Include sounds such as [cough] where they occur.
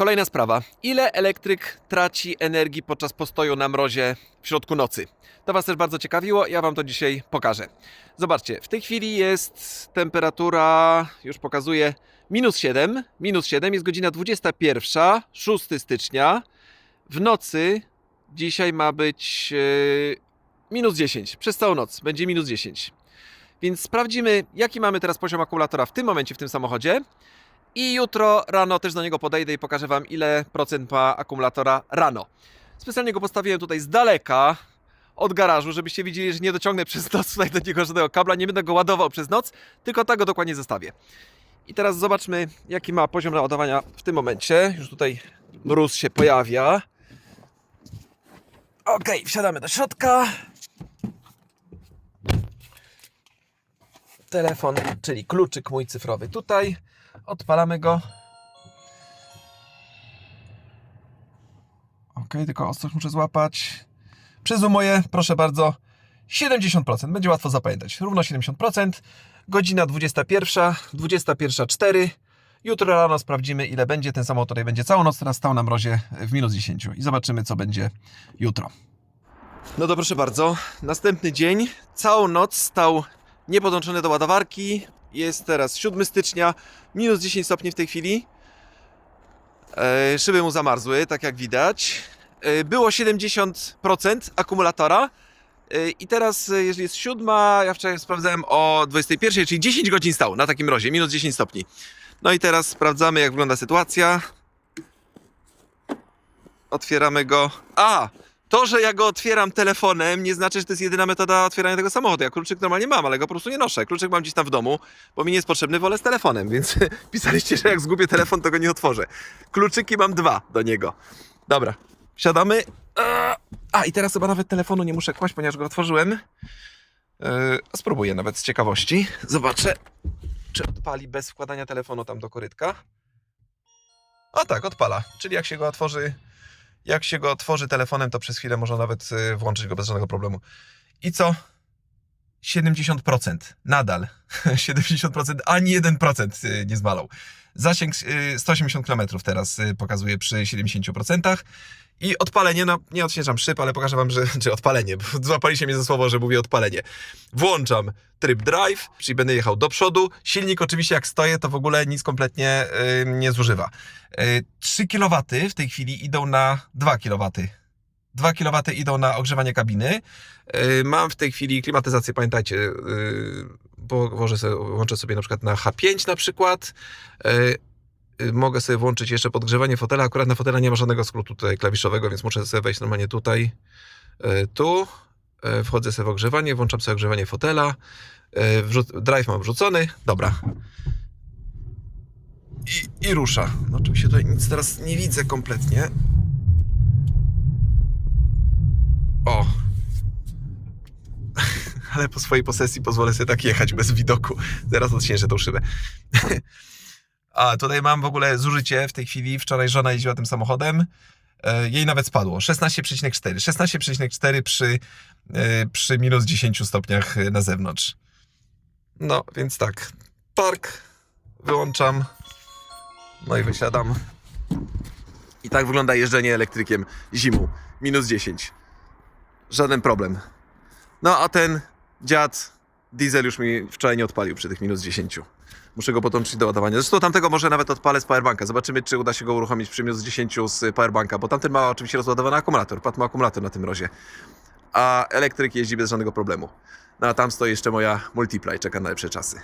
kolejna sprawa. Ile elektryk traci energii podczas postoju na mrozie w środku nocy? To Was też bardzo ciekawiło, ja Wam to dzisiaj pokażę. Zobaczcie, w tej chwili jest temperatura, już pokazuję, minus 7. Minus 7 jest godzina 21, 6 stycznia. W nocy dzisiaj ma być e, minus 10. Przez całą noc będzie minus 10. Więc sprawdzimy, jaki mamy teraz poziom akumulatora w tym momencie w tym samochodzie. I jutro rano też do niego podejdę i pokażę Wam, ile procent ma akumulatora rano. Specjalnie go postawiłem tutaj z daleka od garażu, żebyście widzieli, że nie dociągnę przez noc tutaj do niego żadnego kabla, nie będę go ładował przez noc, tylko tak go dokładnie zostawię. I teraz zobaczmy, jaki ma poziom naładowania w tym momencie. Już tutaj mróz się pojawia. Ok, wsiadamy do środka. Telefon, czyli kluczyk mój cyfrowy tutaj. Odpalamy go. Ok, tylko ostrość muszę złapać. Przyzumuję, proszę bardzo, 70%. Będzie łatwo zapamiętać. Równo 70%. Godzina 21, 21.04. Jutro rano sprawdzimy, ile będzie. Ten samochód tutaj będzie całą noc teraz stał na mrozie w minus 10. I zobaczymy, co będzie jutro. No to proszę bardzo, następny dzień. Całą noc stał niepodłączony do ładowarki. Jest teraz 7 stycznia, minus 10 stopni w tej chwili. E, szyby mu zamarzły, tak jak widać. E, było 70% akumulatora. E, I teraz, jeżeli jest siódma, ja wczoraj sprawdzałem o 21, czyli 10 godzin stał na takim mrozie, minus 10 stopni. No i teraz sprawdzamy, jak wygląda sytuacja. Otwieramy go. A! To, że ja go otwieram telefonem, nie znaczy, że to jest jedyna metoda otwierania tego samochodu. Ja kluczyk normalnie mam, ale go po prostu nie noszę. Kluczyk mam gdzieś tam w domu, bo mi nie jest potrzebny, wolę z telefonem, więc [laughs] pisaliście, że jak zgubię telefon, to go nie otworzę. Kluczyki mam dwa do niego. Dobra, siadamy. A, i teraz chyba nawet telefonu nie muszę kłaść, ponieważ go otworzyłem. Eee, Spróbuję nawet z ciekawości. Zobaczę, czy odpali bez wkładania telefonu tam do korytka. O tak, odpala. Czyli jak się go otworzy jak się go otworzy telefonem, to przez chwilę można nawet y, włączyć go bez żadnego problemu. I co? 70%. Nadal. [laughs] 70%, ani 1% y, nie zmalał. Zasięg y, 180 km teraz y, pokazuje przy 70%. I odpalenie, no nie odświeżam szyb, ale pokażę wam, że, [laughs] czy odpalenie, bo złapaliście mnie za słowo, że mówię odpalenie. Włączam tryb drive, czyli będę jechał do przodu. Silnik oczywiście jak stoję, to w ogóle nic kompletnie y, nie zużywa. Y, 3 kW w tej chwili idą na 2 kW. 2 kW idą na ogrzewanie kabiny. Y, Mam w tej chwili klimatyzację, pamiętajcie, y, bo włożę sobie, włączę sobie na przykład na H5 na przykład. Y, Mogę sobie włączyć jeszcze podgrzewanie fotela. Akurat na fotela nie ma żadnego skrótu tutaj klawiszowego, więc muszę sobie wejść normalnie tutaj, tu. Wchodzę sobie w ogrzewanie, włączam sobie ogrzewanie fotela. Drive mam wrzucony. Dobra. I, I rusza. No oczywiście tutaj nic teraz nie widzę kompletnie. O. Ale po swojej posesji pozwolę sobie tak jechać bez widoku. Zaraz odśnieżę tą szybę. [laughs] A tutaj mam w ogóle zużycie w tej chwili. Wczoraj żona jeździła tym samochodem. E, Jej nawet spadło. 16,4. 16,4 przy, e, przy minus 10 stopniach e, na zewnątrz. No, więc tak. Park. Wyłączam. No i wysiadam. I tak wygląda jeżdżenie elektrykiem zimą. Minus 10. Żaden problem. No a ten dziad diesel już mi wczoraj nie odpalił przy tych minus 10. Muszę go podłączyć do ładowania. Zresztą tamtego może nawet odpalę z powerbanka. Zobaczymy, czy uda się go uruchomić przy minus 10 z powerbanka, bo tamten ma oczywiście rozładowany akumulator. Pat ma akumulator na tym rozie. A elektryk jeździ bez żadnego problemu. No a tam stoi jeszcze moja Multipla i czeka na lepsze czasy.